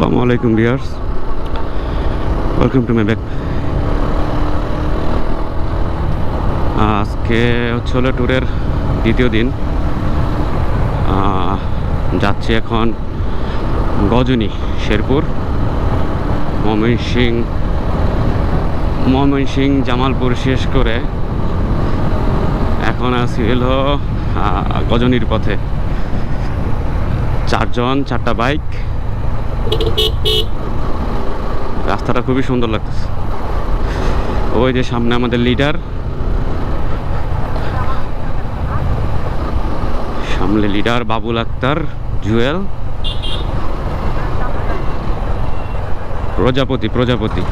আসসালামু আলাইকুম viewers welcome to my back আজকে হচ্ছে হলো ট্যুরের দ্বিতীয় দিন। যাচ্ছি এখন গজনী, শেরপুর, ময়মনসিং ময়মনসিং, জামালপুর শেষ করে এখন আছি হলো গজনীর পথে। চারজন, চারটা বাইক। রাস্তাটা খুবই সুন্দর লাগতেছে। ওই যে সামনে আমাদের লিডার সামনে লিডার বাবুল আক্তার, জুয়েল। প্রজাপতি প্রজাপতি।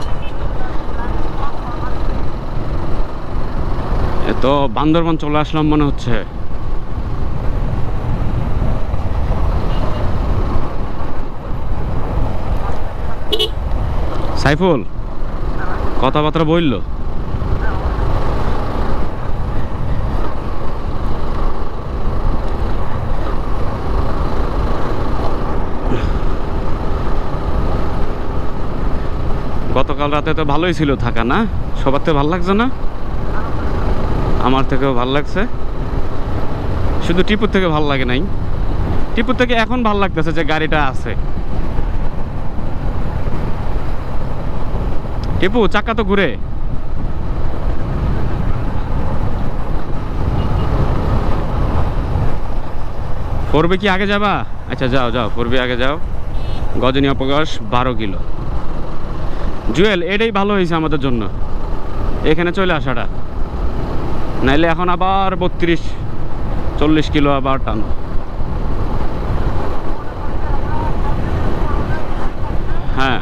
তো বান্দরবান চলে আসলাম মনে হচ্ছে। সাইফুল, কথাবার্তা বলল। গতকাল রাতে তো ভালোই ছিল থাকা, না? সবার থেকে ভালো লাগছে না? আমার থেকেও ভালো লাগছে। শুধু টিপুর থেকে ভালো লাগে নাই। টিপুর থেকে এখন ভালো লাগতেছে যে গাড়িটা আছে। টিপু, চাকা তো ঘুরে। ফোরবে কি আগে যাবা? আচ্ছা যাও যাও ফোরবে আগে যাও। গজনী অপকাশ বারো কিলো। জুয়েল, এটাই ভালো হয়েছে আমাদের জন্য। এখানে চলে আসাটা। নাইলে এখন আবার বত্রিশ, চল্লিশ কিলো আবার টানো হ্যাঁ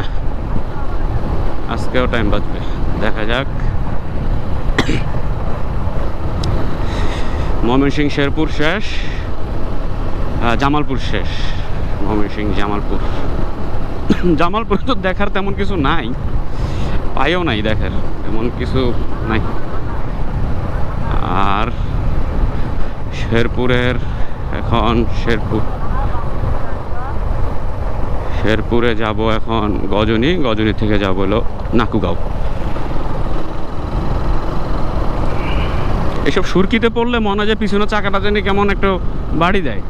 আজকেও টাইম বাঁচবে। দেখা যাক। ময়মনসিং শেরপুর শেষ। জামালপুর শেষ। ময়মনসিং জামালপুর। জামালপুর তো দেখার তেমন কিছু নাই। পাইও নাই দেখার। তেমন কিছু নাই। আর শেরপুরের এখন শেরপুর। শেরপুরে যাব এখন, গজনী গজনী থেকে যাব হলো নাকুগাঁও। এসব সুরকিতে পড়লে মনে হয় যে পিছনে চাকাটা জানি কেমন একটু বাড়ি দেয়।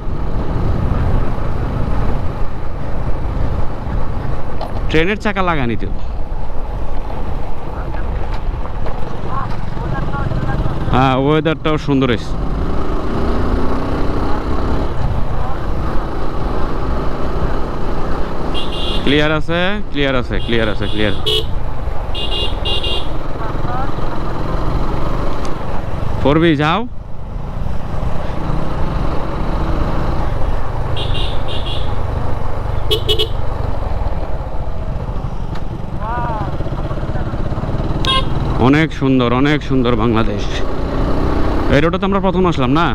ট্রেনের চাকা লাগানি তো। হ্যাঁ ওয়েদারটাও সুন্দর এসছে। ক্লিয়ার আছে? ক্লিয়ার আছে ক্লিয়ার আছে ক্লিয়ার করবি যাও। অনেক সুন্দর অনেক সুন্দর বাংলাদেশ। এই রোডে তো আমরা প্রথম আসলাম না?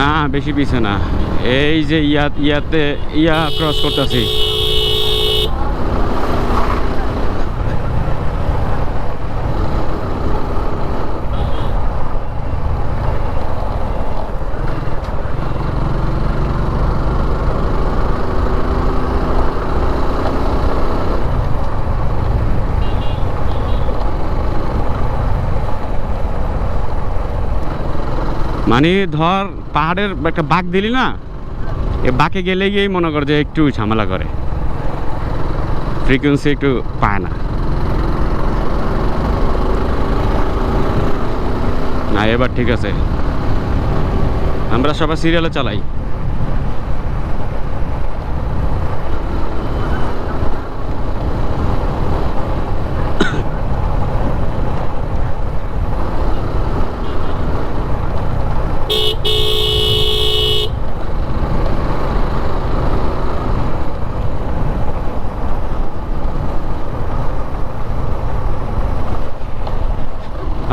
না বেশি পিছে না। এই যে ইয়া ইয়াতে ইয়া ক্রস করতেছি। মানে ধর পাহাড়ের একটা বাঘ দিলি না, এ বাঁকে গেলে গিয়েই মনে কর যে একটু ঝামেলা করে। ফ্রিকুয়েন্সি একটু পায় না। না, এবার ঠিক আছে। আমরা সবাই সিরিয়ালে চালাই।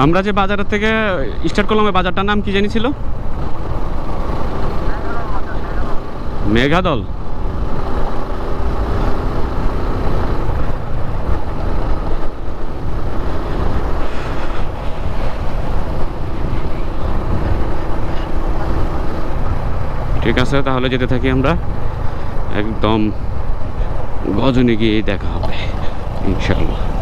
আমরা যে বাজারের থেকে স্টার্ট করলাম বাজারটার নাম কি জানি ছিল? মেঘাদল। ঠিক আছে, তাহলে যেতে থাকি আমরা। একদম গজনে গিয়ে দেখা হবে ইনশাল্লাহ